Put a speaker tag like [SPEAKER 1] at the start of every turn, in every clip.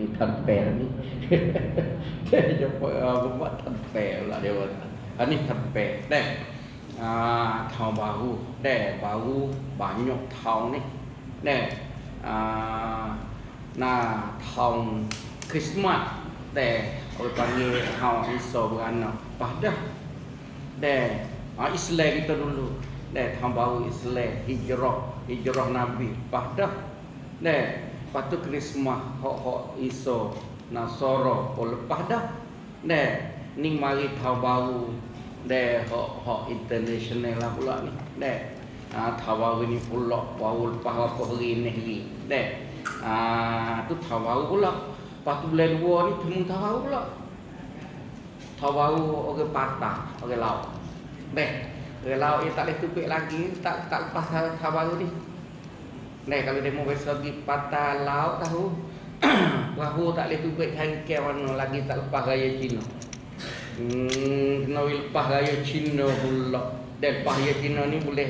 [SPEAKER 1] Ni tanpel ni. Dia jumpa uh, buat tanpel lah dia kata. Ha, ni tanpel. Deh. Ah, tahun baru. Deh, baru banyak tahun ni. Deh. Ah, nah tahun Christmas. Deh, orang panggil tahun Isa beranak. Padah. Deh, ah, Islam kita dulu. Deh, tahun baru Islam, hijrah, hijrah Nabi. Padah. Deh, lepas tu Christmas, hok-hok Isa, Nasara, oh lepas dah. Deh, ni mari tahun baru. Deh, hok-hok international lah pula ni. Deh, ah, tahun baru ni pula, baru lepas apa hari ni hari. Deh, ah, tu tahun baru pula. Lepas tu bulan dua ni temu tahun baru pula. Tahun baru orang patah, orang laut. Deh, orang laut yang tak boleh tupik lagi, tak tak lepas tahun baru ni. Nah, kalau demo besok pergi patah laut tahu. Perahu tak boleh tubik hari ke mana lagi tak lepas raya Cina. Hmm, kena lepas raya Cina pula. Dan lepas raya Cina ni boleh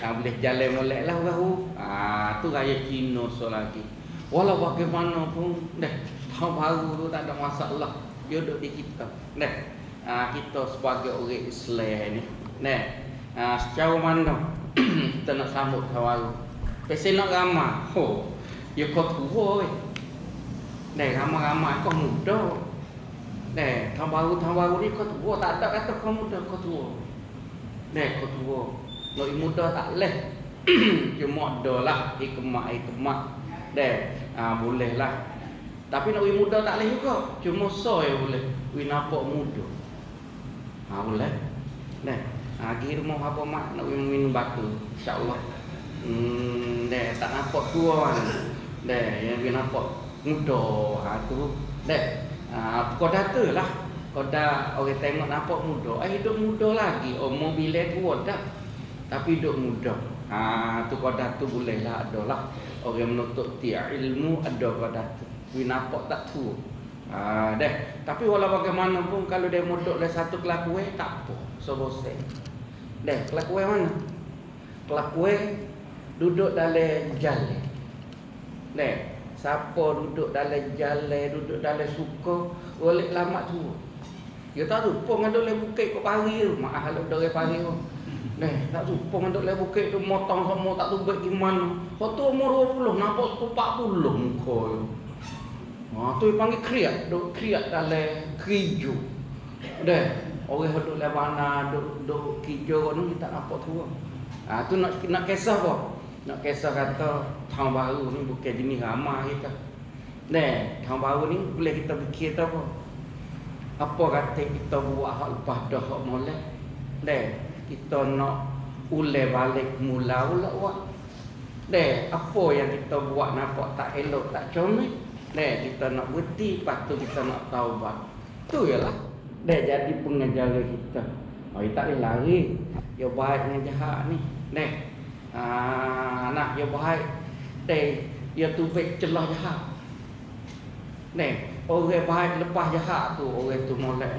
[SPEAKER 1] ha, boleh jalan molek lah perahu. Ah, tu raya Cina so lagi. Walau bagaimanapun, dah tahun baru tu tak ada masalah. Dia duduk di kita. Dah. Ha, kita sebagai orang Islam ni. Nah, ha, secara mana kita nak sambut tahun baru? Pesen nak ramah. Ho. Ya kau tua weh. Dah ramah-ramah kau muda. Dah tahun baru tahun baru ni kau tua tak ada kata kau muda kau tua. Dah kau tua. Nak muda tak leh. Cuma dah lah hikmah hikmah. Dah ah boleh lah. Tapi nak muda tak leh juga. Cuma so boleh. Wi nampak muda. Ha boleh. Dah. Ha, pergi rumah apa mak nak minum batu. InsyaAllah. Hmm, deh tak nampak tua kan. Deh yang dia nampak muda ha tu. Deh. Ha kau data lah. Kau dah orang tengok nampak muda. Eh hidup muda lagi. Umur bila tua dah. Tapi hidup muda. Ha tu kau dah tu boleh lah ada lah. Orang menuntut tia ilmu ada kau dah tu. Dia nampak tak tua. Ha deh. Tapi walau bagaimanapun kalau dia muda le satu kelakuan tak apa. So bosan. Deh kelakuan mana? Kelakuan duduk dalam jalan. Nek, siapa duduk dalam jalan, duduk dalam suka, boleh lama tu. Dia tak rupa dengan duduk dalam bukit kau pari tu. Maaf duduk dalam pari tu. Nek, tak rupa dengan dalam bukit tu, motong semua tak tu baik gimana. Kau tu umur 20, nampak tu 40 muka tu. Ha, tu yang panggil kriak, duduk kriak dalam keriju. Nek, orang dalam mana, duduk, duduk kerja ni, kita nampak tu. Ha, tu nak nak kisah apa? Nak kisah kata tahun baru ni bukan jenis ramah kita. Nah, tahun baru ni boleh kita fikir tu apa? Apa kata kita buat hak lepas dah hak molek? Nah, kita nak ulai balik mula ulah buat. Nah, apa yang kita buat nampak tak elok, tak comel? Nah, kita nak berhenti, lepas tu kita nak taubat. Tu ialah. Dah jadi pengajar kita. Oh, tak boleh lari. Ya baik dengan jahat ni. Nah, Ah, nak dia baik Teh, dia tu baik celah Nih, orang baik lepas jahat tu Orang tu molek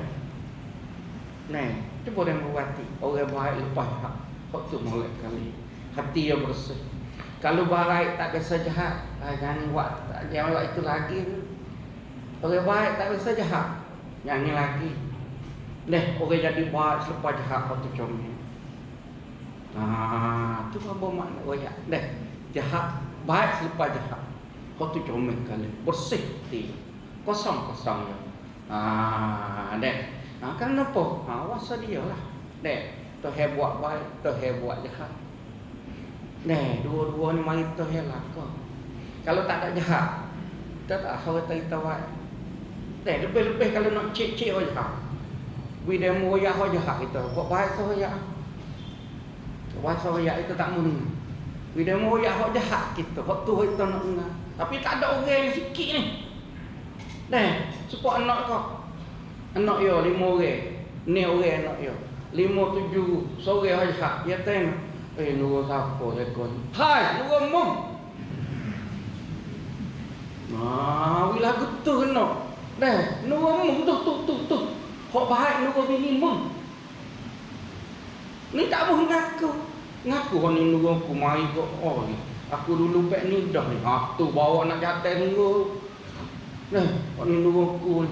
[SPEAKER 1] Nih, cuba dia berhati Orang baik lepas jahat Kau tu molek kali Hati dia bersih Kalau baik tak biasa jahat ah, Jangan buat Jangan buat itu lagi Orang baik tak biasa jahat Jangan lagi Nih, orang jadi baik selepas jahat Kau tu comel Ha, tu apa makna royak? Dah, jahat baik selepas jahat. Kau tu comel kali, bersih hati. Kosong-kosong ya. Ha, dah. Ha, kan apa? Ha, wasa dia lah. Dah, tu he buat baik, tu he buat jahat. Dah, dua-dua ni mari tu he lah kau. Kalau tak ada jahat, tak tak tahu tak kita buat. Dah, lebih-lebih kalau nak jahat. Bila mau ya jahat kita, buat baik tu ya. Wasa royak itu tak muni. Bila mau royak hak jahat kita, hak tu kita nak dengar. Tapi tak ada orang yang sikit ni. Dah, support anak kau. Anak yo lima orang. Ni orang anak yo. Lima tujuh sore hak jahat. Dia tengok. Eh, nurul siapa rekod? Hai, nurul mum. Ah, bila getu kena. Dah, nurul mum tu tu tu tu. Hak baik nurul bini mum. Ni tak boleh ngaku. Ngaku kau ni nunggu aku mari kau. Oh, aku dulu pek ni dah ni. Ha tu bawa nak jatuh nunggu. Nah, orang luar ku.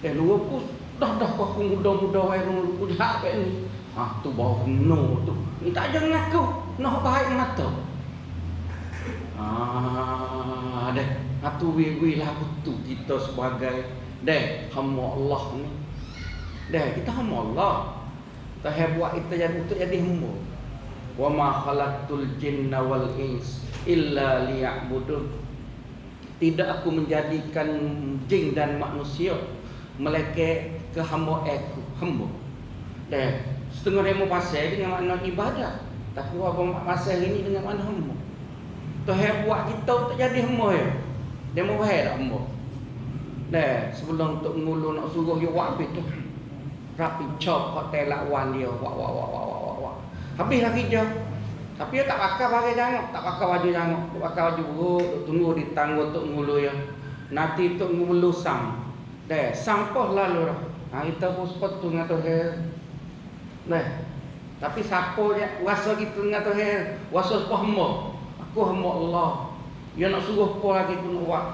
[SPEAKER 1] Eh luar ku dah dah kau muda-muda ai orang luar dah apa ni. Ah tu bau no tu. Ni tak jangan aku. Noh baik mata. Ah, deh. Atu wi-wi lah betul kita sebagai deh hamba Allah ni. Deh kita hamba Allah. Tak buat kita jadi untuk jadi hamba. Wa ma khalaqtul jinna wal ins illa liya'budun. Tidak aku menjadikan jin dan manusia melainkan ke hamba aku, hamba. Deh, setengah demo pasal dengan makna ibadah. Tapi apa pasal ini dengan makna hamba. Tuhan buat kita tak jadi hamba ya. Dia mau bahaya tak hamba. Deh, sebelum untuk ngulu nak suruh dia buat apa tu. Rapi cop hotel lawan dia. Wah, wah, wah, wah, wah, wah, wah. Habis lagi je. Tapi dia tak pakai pakai jangan, tak pakai baju jangan. Dia pakai baju buruk, tunggu di tangga untuk ngulu ya. Nanti untuk ngulu sang. Deh, sampah lalu dah. Ha, kita pun sepatu dengan Tuhan. Deh, tapi siapa dia kuasa kita dengan Tuhan? Kuasa apa hamba? Aku hamba Allah. Dia nak suruh apa lagi pun nak buat.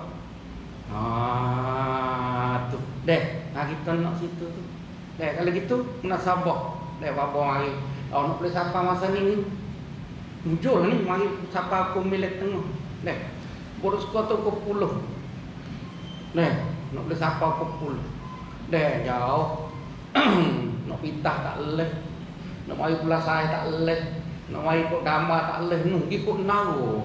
[SPEAKER 1] Ah, tu. Deh, ha, kita nak situ tu. Deh, kalau gitu, nak sabar. Deh, bapa mari. Oh, nak boleh sapa masa ni ni. Muncul ni, mari sapa aku milik tengah. Deh, bodoh suka tu aku puluh. Deh, nak boleh sapa aku puluh. Deh, jauh. nak pitah tak leh. Nak mari pula saya tak leh. Nak mari ikut gambar tak leh. Nuh, ikut nau.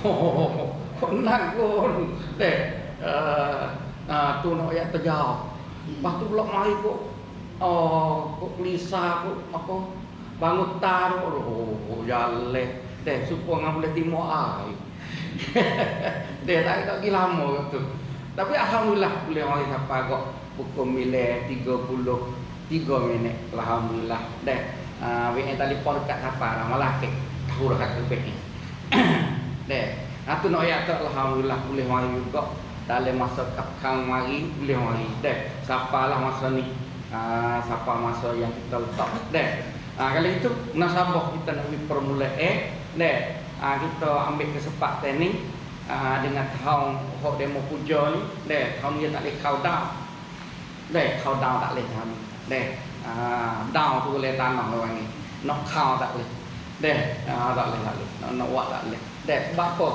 [SPEAKER 1] Ho, ho, ho. Kau nak pun. Deh, uh, uh, tu nak ayat terjauh. Lepas tu pula mari kok Oh, kok Lisa kok apa bangun taruh oh, jale deh supaya ngam boleh timo ai deh tak tak lama tu. Tapi alhamdulillah boleh orang siapa kok pukul mile 33 minit. Alhamdulillah. Deh ah uh, telefon kat siapa? Malah ke tahu dah kat ni deh Atu nak tu alhamdulillah boleh mari juga dalam masa kang mari boleh mari. Deh siapalah masa ni? Uh, siapa masa yang kita letak? Deh uh, kalau itu nasabah kita nak permula eh deh uh, kita ambil kesempatan ni uh, dengan tahun hok demo puja ni deh tahun ni tak boleh kau down deh kau down tak boleh tahun deh uh, down tu boleh tanah orang ni. Nak kau tak boleh. Deh uh, tak boleh tak boleh. Nak, buat tak boleh. Deh sebab apa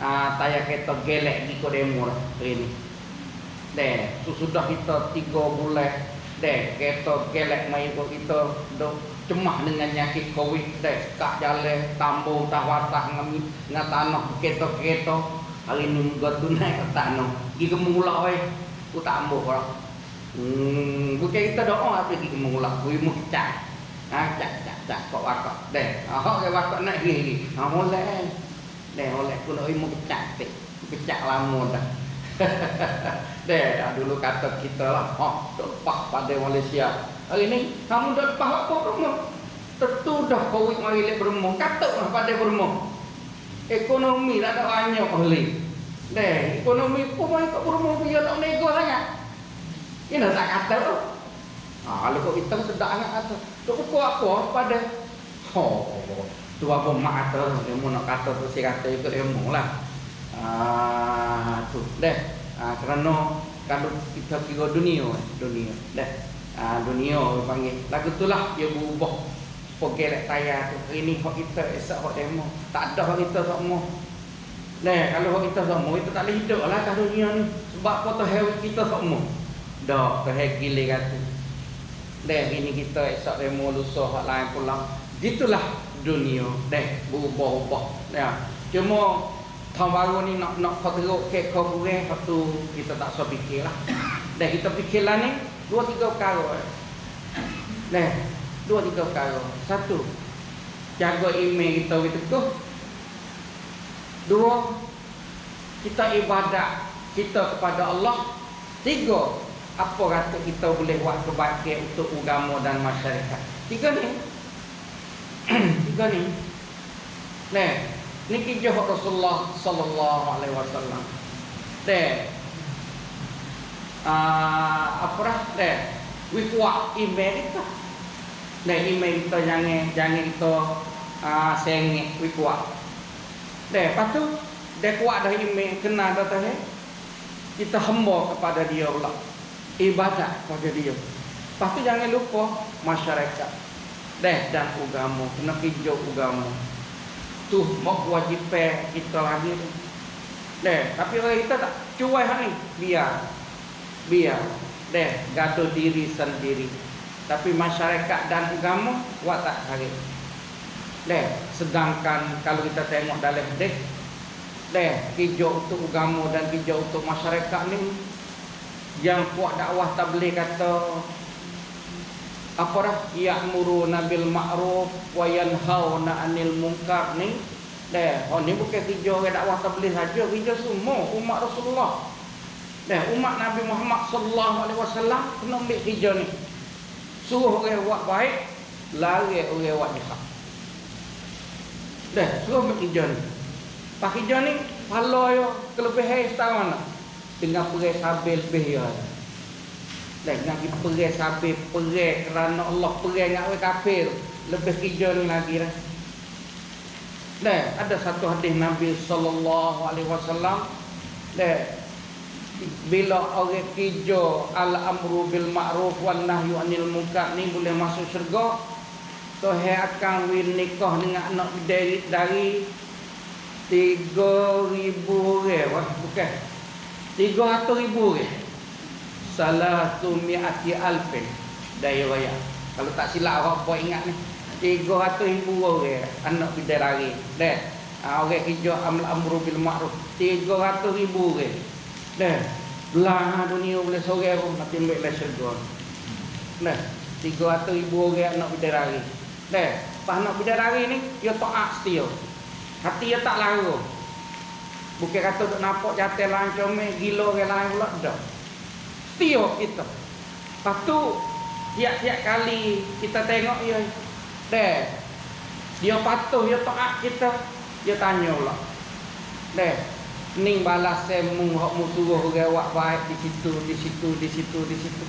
[SPEAKER 1] uh, tayar kereta gelek di lah hari ni deh sudah kita tiga bulan deh kereta gelek mai kau kita dok cemah dengan nyakit covid deh kak jalan tambung tawatah ngami ngat tanah kereta kereta hari ni gua tunai ke tanah. Gi ke mula ku tambuh kau hmm bukan kita doa apa gi ke mula ku mu cak ha cak cak cak kok wakak deh ah ke wakak nak gi ha molek deh oleh ku nak mu cak te kecak lama dah Deh, dulu kata kita lah, oh, lepas pada Malaysia. Hari ni, kamu dah lepas apa Burma? Tentu dah COVID mari lihat Burma. Kata lah pada Burma. Ekonomi tak ada banyak ahli. Deh, ekonomi pun mari kat Burma punya tak nego sangat. Ini tak kata tu. Ah, kalau kita sedap sangat kata. Tu pukul apa pada? Oh, tu apa. Dia mau nak kata tu, saya kata ikut ilmu lah. Ah, tu deh. Ah, kerana kalau kita kira dunia, dunia deh. Ah, dunia panggil. Lagu tu lah dia berubah. Pokok lek tayar tu. Hari ni hak kita esok hak demo. Tak ada hak kita semua. Deh, kalau hak kita semua itu tak boleh hidup lah kat dunia ni. Sebab apa tu kita semua. Dah, tu hewan gila kata. Deh, ini kita esok demo lusa hak lain pulang. Gitulah dunia. Deh, berubah-ubah. Ya. Cuma tahun baru ni nak nak kau kek kau kurang satu kita tak usah fikir lah dan kita fikirlah ni dua tiga perkara nah dua tiga perkara satu jaga email kita gitu teguh dua kita ibadat kita kepada Allah tiga apa kata kita boleh buat kebaikan untuk agama dan masyarakat tiga ni tiga ni nah Niki johor Rasulullah sallallahu alaihi wasallam. Deh. Ah, apa dah? Deh. Wikwa email itu. Deh email itu jangan jangan itu ah sengit wikwa. Deh, patu deh kuat dah email kena dah teh. kita hamba kepada dia pula. Ibadat kepada dia. Lepas tu jangan lupa masyarakat. Deh dan agama, kena hijau agama. Tu mau kewajipan kita lagi. Deh, tapi orang kita tak cuai hal ni. Biar. Biar. Deh, gaduh diri sendiri. Tapi masyarakat dan agama buat tak hari. Deh, sedangkan kalau kita tengok dalam deh deh hijau untuk agama dan hijau untuk masyarakat ni yang kuat dakwah tabligh kata apa dah ya'muru nabil ma'ruf wa yanhauna 'anil munkar ni deh oh ni bukan hijau orang dakwah tabligh saja hijau semua umat Rasulullah. Deh umat Nabi Muhammad sallallahu alaihi wasallam kena ambil hijau ni. Suruh orang buat baik lari orang buat jahat deh suruh ambil hijau ni. Pak hijau ni pala yo kelebihan setahun mana dengan perai sabil lebih ya nak pergi perai sabil perai kerana Allah perai dengan orang kafir lebih hijau ni lagi dah. Dan ada satu hadis Nabi wasallam. Dan bila orang hijau al amru bil ma'ruf wan nahyu anil munkar ni boleh masuk syurga Tuhan akan win nikah dengan anak dari, dari Tiga ribu orang. Bukan Tiga ratus ribu orang Salah tu mi'ati alfin Daya raya. Kalau tak silap orang buat ingat ni Tiga ratus ribu orang Anak bidai lari. Dah. Ha, Orang hijau amal amru bil ma'ruf. Tiga ratus ribu orang. Dah. Belah dunia boleh sore pun Nanti ambil lah syurga. Dah. Tiga ratus ribu orang anak bidai lari. Dah. Pas anak bidai lari ni Dia ta'ak setia. Hati dia tak lara. Bukan kata duk nampak jatuh lain comel, gila orang lain pula. Tak. Setia kita. Lepas tu, tiap-tiap kali kita tengok dia. Deh. Dia patuh, dia taat kita. Dia tanya pula. Deh. Ning balas semu hak mu suruh buat baik di situ, di situ, di situ, di situ.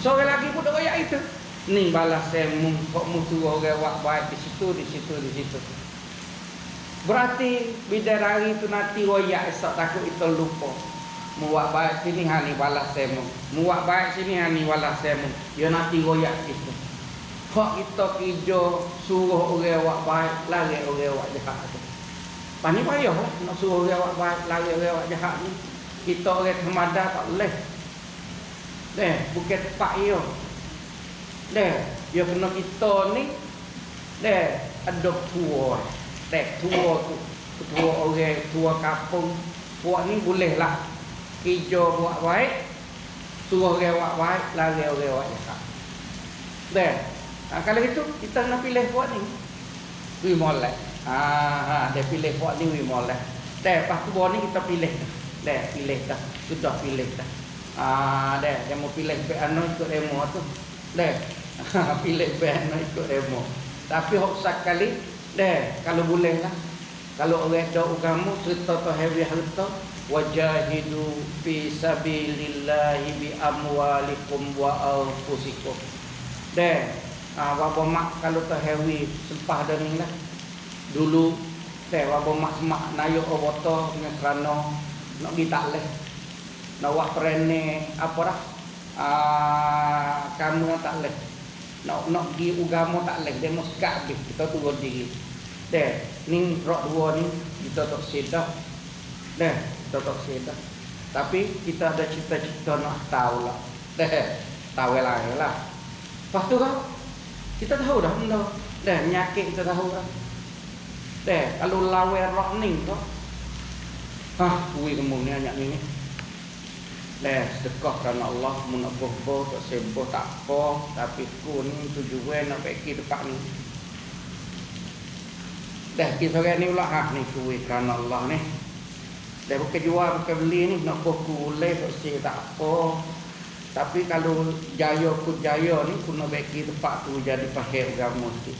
[SPEAKER 1] Sore lagi pun dak itu. Ning balas semu hak mu suruh buat baik di situ, di situ, di situ. Berarti bidadari itu nanti royak esok takut itu lupa. Muak baik sini hani balas semu. Muak baik sini hani balas semu. Ya nanti royak itu. Hak kita kijo suruh orang wak baik lari orang wak jahat tu. Pani payah lah nak suruh orang wak baik lari orang wak jahat ni. Kita orang kemada tak boleh. Deh, bukan pak yo. Deh, yo kena kita ni. Deh, ada tua. Tek tua tu Tua orang Tua kampung Buat ni boleh lah Hijau buat baik Suruh orang buat baik Lari orang buat jahat Dan ha, Kalau itu Kita nak pilih buat ni. Wih molek. Ha, ha, Dia pilih buat ni Wih molek. Dan lepas tu buat ni kita pilih Dan pilih dah. Sudah pilih dah. Ha, Dan Dia mau pilih anu ikut demo tu. Dan Pilih bek anu ikut demo. Tapi hok sekali Deh, kalau boleh lah. Kalau orang ada agama cerita tu heavy harta wajahidu fi sabilillah bi amwalikum wa anfusikum. Deh, ah bapa mak kalau tu heavy sempah dah ni lah. Dulu deh bapa mak mak nayo oboto dengan kerana nak tak leh. Nak wah perene apa dah? Ah kamu tak leh. Nak nak pergi agama tak leh, demo sekat kita turun diri. Deh, ni rok dua ni kita tak sedap. Deh, tak sedap. Tapi kita ada cita-cita nak tahu lah. Deh, tahu lah lah. Lepas tu kan, kita tahu dah benda. Deh, nyakit kita tahu kan. Deh, kalau lawe ni tu. Hah, kuih kamu ni anak ni ni. Deh, sedekah kerana Allah Muna boh-boh, tak seboh, tak apa Tapi ku ni tujuan nak pergi dekat ni Dah kita ni pula ha ni kuih kerana Allah ni. Dah bukan jual bukan beli ni nak buku boleh tak si tak apa. Tapi kalau jaya ku jaya ni kena bagi tempat tu jadi pakai agama tu.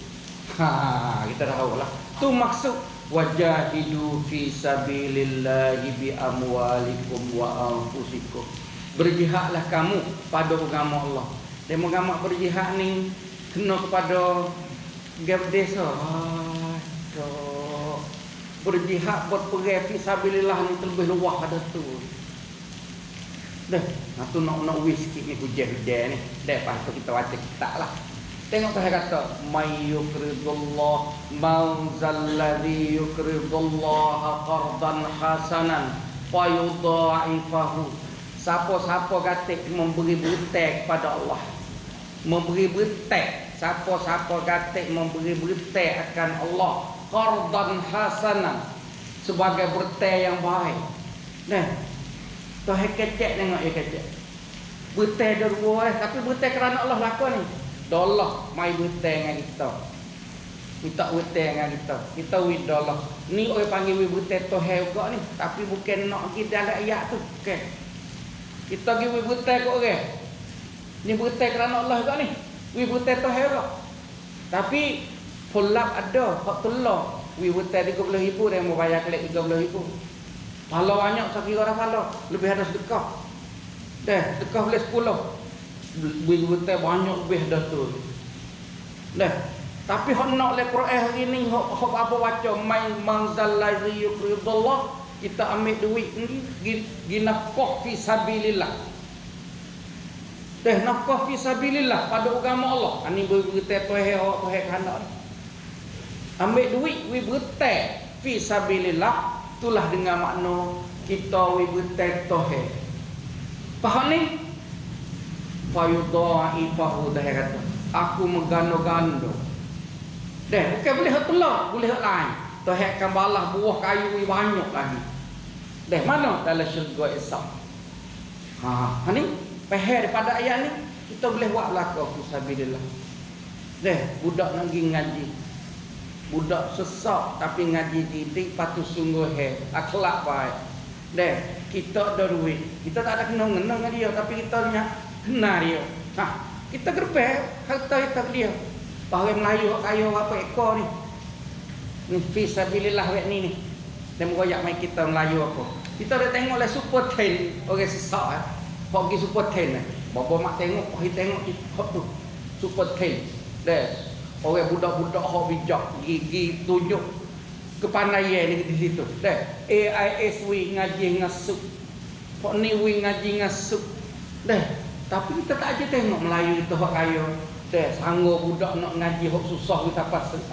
[SPEAKER 1] Ha kita tahu lah. Tu maksud wajahidu fi sabilillahi bi amwalikum wa anfusikum. Berjihadlah kamu pada agama Allah. Demo agama berjihad ni kena kepada gap desa. Ha berjihad buat pergi fisabilillah ni terlebih luah ada tu Dah, nah tu nak nak wis sikit ni hujan-hujan ni. Dah pas kita baca kitab lah. Tengok tu kata may yukridullah man zalladhi yukridullah qardan hasanan fayudha'ifahu. Siapa-siapa kata memberi bertek kepada Allah. Memberi bertek. Siapa-siapa kata memberi bertek akan Allah. Qardan hasanan. Sebagai bertek yang baik. Nah, tu kecek tengok dia kecek. Bertek dia dua eh. Tapi bertek kerana Allah lakukan ni. Dolah mai betul dengan kita. Kita betul dengan kita. Kita wid dolah. Ni orang panggil wid betul tu hai juga ni. Tapi bukan nak pergi dalam ayat tu. Okay. Kita pergi wid betul ke orang. Ni betul kerana Allah juga ni. Wid betul tu juga. Tapi pulak ada. Hak tolong. Wid betul 30 ribu dia mau bayar klik 30 ribu. Kalau banyak saya kira orang kalau lebih ada sedekah. Dah, sedekah boleh 10 betul banyak lebih dah tu. Dah. Tapi hok nak le Quran hari ni hok apa baca main manzal ladzi yuqridullah kita ambil duit ni gi nafkah fi sabilillah. Dah nafkah fi sabilillah pada agama Allah. Ani berita tu he hok tu. Ambil duit wi bertai fi sabilillah itulah dengan makna kita wi bertai tu he. Faham ni? fayudha'ifahu dah kata aku megano-gando dah bukan boleh hak telak boleh hak lain. Tuhan akan balas buah kayu ni banyak lagi. Dah mana dalam syurga esok ha, ha ni? Peher daripada ayat ni kita boleh buat belaka fisabilillah dah budak nak pergi ngaji budak sesak tapi ngaji didik patut sungguh he akhlak baik dah kita ada duit kita tak ada kena-kena dengan dia tapi kita punya Kenal dia. Ha, kita gerbek harta kita dia. Bahawa Melayu kaya apa ekor ni. Ni fisabilillah wek ni ni. Dan goyak mai kita Melayu apa. Kita dah tengok lah super ten orang sesak eh. Pergi super ten eh. Bapa mak tengok, oh tengok hok tu. Super ten. Deh. Orang budak-budak hok bijak gigi tunjuk kepandaian ni di situ. Deh. AISW ngaji ngasuk. Hok ni wi ngaji ngasuk. Deh. Tapi kita tak aja tengok Melayu itu hak kaya. Deh, sanggup budak nak ngaji hak susah kita pas